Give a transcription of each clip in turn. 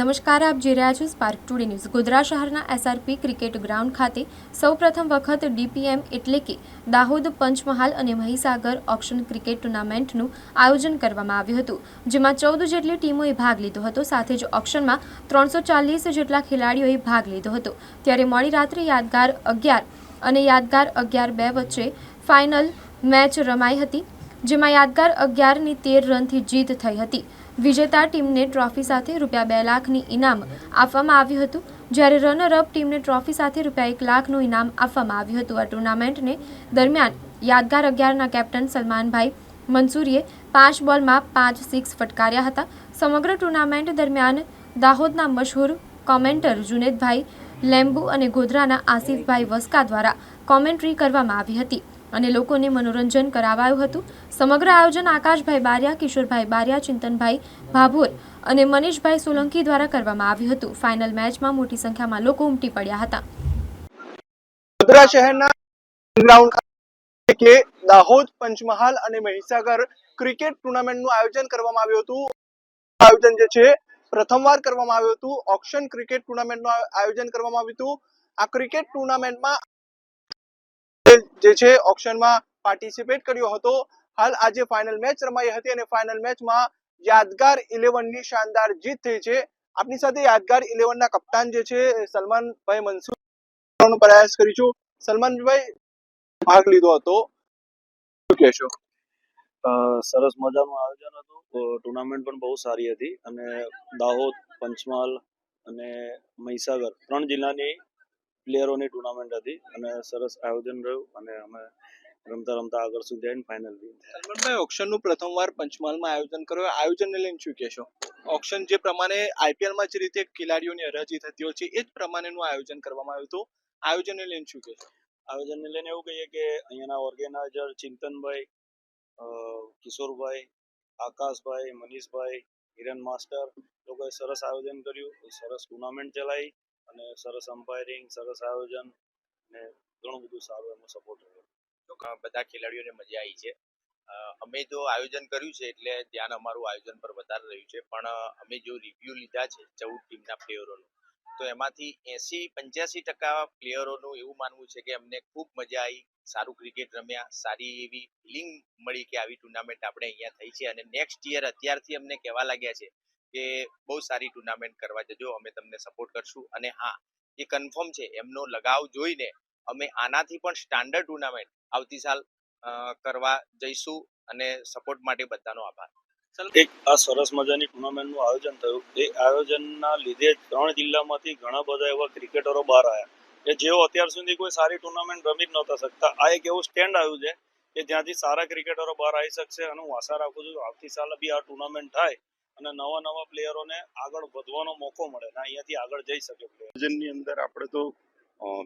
નમસ્કાર, આપ જોઈ રહ્યા છો સ્પાર્ક ટુડે ન્યૂઝ ગોધરા શહેરના એસઆરપી ક્રિકેટ ગ્રાઉન્ડ ખાતે સૌપ્રથમ વખત ડીપીએમ એટલે કે દાહોદ પંચમહાલ અને મહીસાગર ઓક્શન ક્રિકેટ ટુર્નામેન્ટનું આયોજન કરવામાં આવ્યું હતું, જેમાં ચૌદ જેટલી ટીમોએ ભાગ લીધો હતો, સાથે જ ઓક્શનમાં ત્રણસો ચાલીસ જેટલા ખેલાડીઓએ ભાગ લીધો હતો. ત્યારે મોડી રાત્રે યાદગાર અગિયાર અને યાદગાર અગિયાર બે વચ્ચે ફાઇનલ મેચ રમાઈ હતી, જેમાં યાદગાર અગિયારની તેર રનથી જીત થઈ હતી. વિજેતા ટીમને ટ્રોફી સાથે રૂપિયા બે લાખની ઇનામ આપવામાં આવ્યું હતું. જ્યારે રનર અપ ટીમને ટ્રોફી સાથે રૂપિયા એક લાખનું ઇનામ આપવામાં આવ્યું હતું. આ ટુર્નામેન્ટને દરમિયાન યાદગાર અગિયારના કેપ્ટન સલમાનભાઈ મંસૂરીએ પાંચ બોલમાં પાંચ સિક્સ ફટકાર્યા હતા. સમગ્ર ટુર્નામેન્ટ દરમિયાન દાહોદના મશહૂર કોમેન્ટર જુનેદભાઈ લેમ્બુ અને ગોધરાના આસિફભાઈ વસ્કા દ્વારા કોમેન્ટ્રી કરવામાં આવી હતી. અને લોકોને મનોરંજન કરાવાયું હતું. સમગ્ર આયોજન આકાશભાઈ બારિયા, કિશોરભાઈ બારિયા, ચિંતનભાઈ ભાભોર અને મનીષભાઈ સોલંકી દ્વારા કરવામાં આવ્યું હતું. ફાઇનલ મેચમાં મોટી સંખ્યામાં લોકો ઉમટી પડ્યા હતા. વડોદરા શહેરના ગ્રાઉન્ડ કે દાહોદ, પંચમહાલ અને મહીસાગર ક્રિકેટ ટુર્નામેન્ટનું આયોજન કરવામાં આવ્યું હતું. આયોજન જે છે, પ્રથમવાર કરવામાં આવ્યું હતું. ઓક્શન ક્રિકેટ ટુર્નામેન્ટનું આયોજન કરવામાં આવ્યું હતું. આ ક્રિકેટ ટુર્નામેન્ટમાં જે છે ઓક્શનમાં પાર્ટિસિપેટ કર્યો હતો. હાલ આજે ફાઇનલ મેચ રમાઈ હતી અને ફાઇનલ મેચમાં યાદગાર ઇલેવનની શાનદાર જીત થઈ છે. આપની સાથે યાદગાર ઇલેવનના કપ્તાન જે છે, સલમાનભાઈ મનસૂર પ્રયાસ કરીશું. સલમાનભાઈ, ભાગ લીધો હતો. શું કહેશો? સરસ મજાનું આયોજન હતું. ટુર્નામેન્ટ પણ બહુ સારી હતી અને દાહોદ, પંચમહાલ અને મહીસાગર ત્રણ જિલ્લાની પ્લેયરોની ટુર્નામેન્ટ હતી અને સરસ આયોજન રહ્યું અને અમે રમતા રમતા આગળ સુધી આવીને ફાઇનલ સલમાનભાઈ ઓક્શનનું પ્રથમવાર પંચમહાલમાં આયોજન કર્યું. આયોજનને લઈને શું કહેશો? ઓક્શન જે પ્રમાણે આઈપીએલમાં જે રીતે ખેલાડીઓની હરાજી થતી હોય છે એ જ પ્રમાણેનું આયોજન કરવામાં આવ્યું હતું. આયોજનને લઈને શું કહેશો? આયોજનને લઈને એવું કહીએ કે અહીંયાના ઓર્ગેનાઇઝર ચિંતનભાઈ કિશોરભાઈ આકાશભાઈ મનીષભાઈ હિરન માસ્ટર લોકોએ સરસ આયોજન કર્યું. સરસ ટુર્નામેન્ટ ચલાવી. અને સરસ અમ્પાયરિંગ સરસ આયોજન ને ઘણું બધું સારું એમનો સપોર્ટ રહ્યો. તો બધા ખેલાડીઓને મજા આવી છે. અમે જો આયોજન કર્યું છે એટલે ધ્યાન અમારું આયોજન પર વધારે રહ્યું છે. પણ અમે જો રિવ્યુ લીધા છે ચૌદ ટીમના પ્લેયરોનું તો એમાંથી એસી, પંચ્યાસી ટકા પ્લેયરોનું એવું માનવું છે કે અમને ખૂબ મજા આવી. સારું ક્રિકેટ રમ્યા, સારી એવી ફિલિંગ મળી કે આવી ટુર્નામેન્ટ આપણે અહીંયા થઈ છે. અને નેક્સ્ટ યર અત્યારથી અમને કહેવા લાગ્યા છે કે બહુ સારી ટુર્નામેન્ટ કરવા જજો, અમે તમને સપોર્ટ કરશું. અને હા, એ કન્ફર્મ છે, એમનો લગાવ જોઈને અમે આનાથી પણ સ્ટાન્ડર્ડ ટુર્નામેન્ટ આવતી સાલ કરવા જઈશું અને સપોર્ટ માટે બધાનો આભાર. એક આ સરસ મજાની ટુર્નામેન્ટનું આયોજન થયું. એ આયોજનના લીધે ત્રણ જિલ્લામાંથી ઘણા બધા એવા ક્રિકેટરો બહાર આવ્યા કે જેઓ અત્યાર સુધી કોઈ સારી ટુર્નામેન્ટ રમી જ નહોતા શકતા. આ એક એવું સ્ટેન્ડ આવ્યું છે કે જ્યાંથી સારા ક્રિકેટરો બહાર આવી શકશે અને હું આશા રાખું છું આવતી સાલ બી આ ટુર્નામેન્ટ થાય. અને નવા નવા પ્લેયરોને આગળ વધવાનો મોકો મળે અને અહીંયાથી આગળ જઈ શકે પ્લેયર આયોજનની અંદર આપણે તો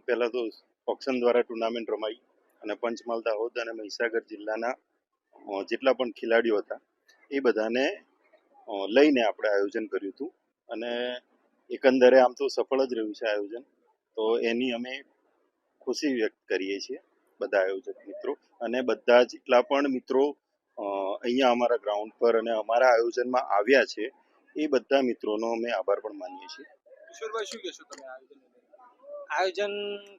પહેલાં તો ઓક્શન દ્વારા ટુર્નામેન્ટ રમાઈ અને પંચમહાલ દાહોદ અને મહીસાગર જિલ્લાના જેટલા પણ ખેલાડીઓ હતા, એ બધાને લઈને આપણે આયોજન કર્યું હતું. અને એકંદરે આમ તો સફળ જ રહ્યું છે આયોજન. તો એની અમે ખુશી વ્યક્ત કરીએ છીએ, બધા આયોજક મિત્રો. અને બધા જેટલા પણ મિત્રો અહીંયા અમારા ગ્રાઉન્ડ પર અને અમારા આયોજનમાં આવ્યા છે એ બધા મિત્રોનો અમે આભાર પણ માનીએ છીએ. કિશોરભાઈ શું કહેશો તમે આયોજન આયોજન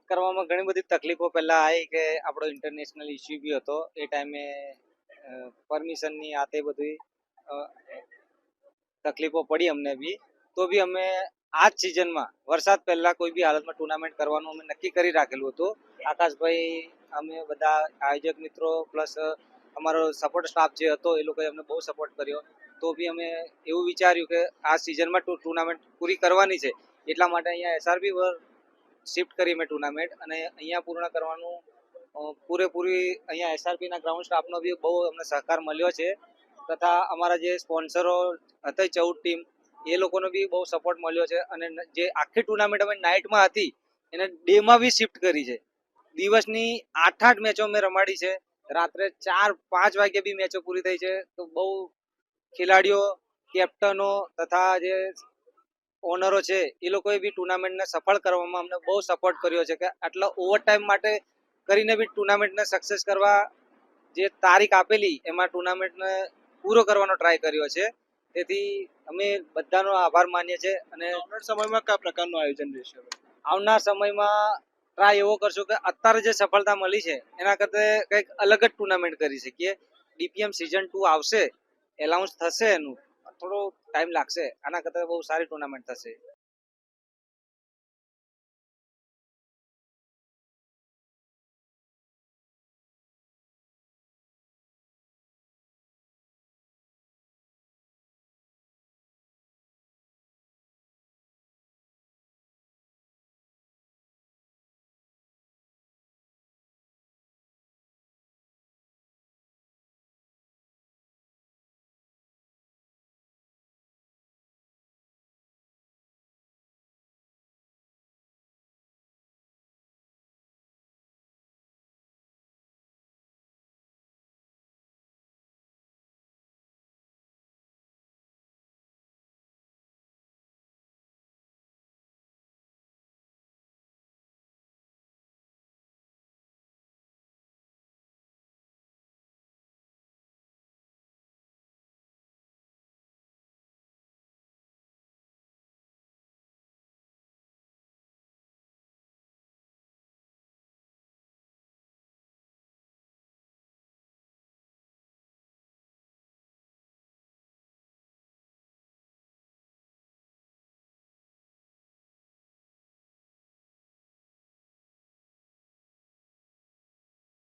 કરવામાં ઘણી બધી તકલીફો પહેલા આવી કે આપણો ઇન્ટરનેશનલ ઇસ્યુ બી હતો એ ટાઈમે પરમિશનની આ તે બધી તકલીફો પડી અમને બી. તો બી અમે આ જ સિઝનમાં વરસાદ પહેલા કોઈ બી હાલતમાં ટુર્નામેન્ટ કરવાનું અમે નક્કી કરી રાખેલું હતું. આકાશભાઈ અમે બધા આયોજક મિત્રો પ્લસ અમારો સપોર્ટ સ્ટાફ જે હતો એ લોકોએ અમને બહુ સપોર્ટ કર્યો. તો બી અમે એવું વિચાર્યું કે આ સિઝનમાં ટુર્નામેન્ટ પૂરી કરવાની છે. એટલા માટે અહીંયા એસઆરબી પર શિફ્ટ કરી મેં ટુર્નામેન્ટ અને અહીંયા પૂર્ણ કરવાનું પૂરેપૂરી અહીંયા એસઆરપીના ગ્રાઉન્ડ સ્ટાફનો બી બહુ અમને સહકાર મળ્યો છે. તથા અમારા જે સ્પોન્સરો હતા ચૌદ ટીમ એ લોકોનો બી બહુ સપોર્ટ મળ્યો છે અને જે આખી ટુર્નામેન્ટ અમે નાઇટમાં હતી, એને ડેમાં બી શિફ્ટ કરી છે. દિવસની આઠ આઠ મેચો મેં રમાડી છે. રાત્રે ચાર પાંચ વાગે બી મેચો પૂરી થઈ છે તો બહુ ખેલાડીઓ કેપ્ટનો તથા જે ઓનરો છે એ લોકોએ બી ટુર્નામેન્ટને સફળ કરવામાં અમને બહુ સપોર્ટ કર્યો છે કે આટલા ઓવરટાઈમ માટે કરીને બી ટુર્નામેન્ટને સક્સેસ કરવા જે તારીખ આપેલી એમાં ટુર્નામેન્ટને પૂરો કરવાનો ટ્રાય કર્યો છે તેથી અમે બધાનો આભાર માનીએ છીએ અને આવનાર સમયમાં કયા પ્રકારનું આયોજન રહેશે? આવનાર સમયમાં ટ્રાય એવો કરશું કે અત્યારે જે સફળતા મળી છે, એના કરતા કંઈક અલગ જ ટુર્નામેન્ટ કરી શકીએ. ડીપીએમ સિઝન ટુ આવશે એલાઉન્સ થશે એનું. થોડો ટાઈમ લાગશે, આના કરતાં બહુ સારી ટુર્નામેન્ટ થશે.